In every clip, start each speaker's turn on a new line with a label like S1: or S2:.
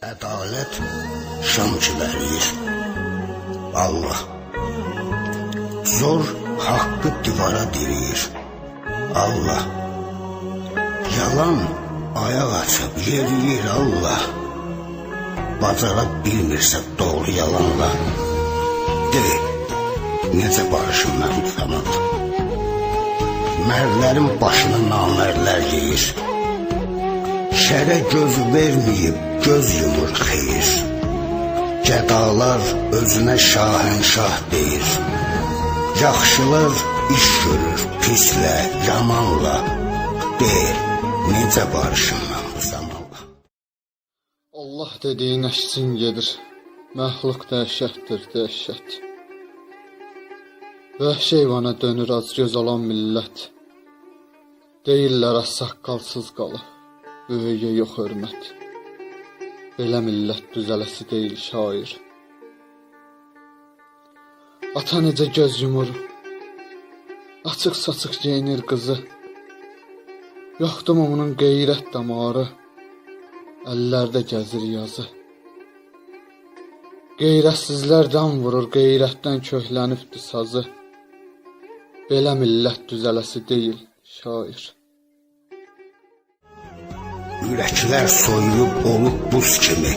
S1: Ədalət şam çilərir. Allah. Zor haqqı divara diriyir. Allah. Yalan ayaq açıb yeriyir Allah. Bacara bilmirsə doğru yalanla. De, necə barışım mən tutamam. Mərlərin başını namərlər yeyir. Şərə göz verməyib göz yumur xeyir. Gədalar özünə şahənşah deyir. Yaxşılar iş görür pislə, yamanla. De, necə barışım mən bu zamanla.
S2: Allah dediyin əşsin gedir. Məxluq dəhşətdir, dəhşət. Vəhşi heyvana dönür acgöz olan millət. Deyirlər az saqqalsız qalıb, böyüyə yox hörmət. Belə millət düzələsi deyil şair. Ata necə göz yumur, açıq saçıq geyinir qızı. Yoxdur mu onun qeyrət damarı, əllərdə gəzir yazı. Qeyrətsizlərdən vurur, qeyrətdən köhlənibdi sazı. Belə millət düzələsi deyil şair.
S1: Ürəklər soyulub olub buz kimi.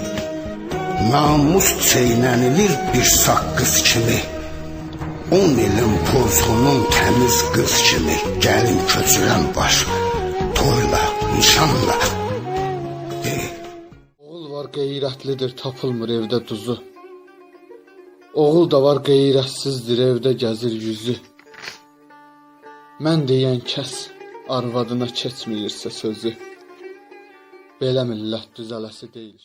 S1: Namus çeynənilir bir saqqız kimi. On ilin pozğunun təmiz qız kimi gəlin köçürən baş. Toyla, nişanla. De,
S2: Oğul var qeyrətlidir, tapılmır evdə duzu. Oğul da var qeyrətsizdir, evdə gəzir yüzü. Mən deyən kəs arvadına keçməyirsə sözü. Belə millət düzələsi deyil.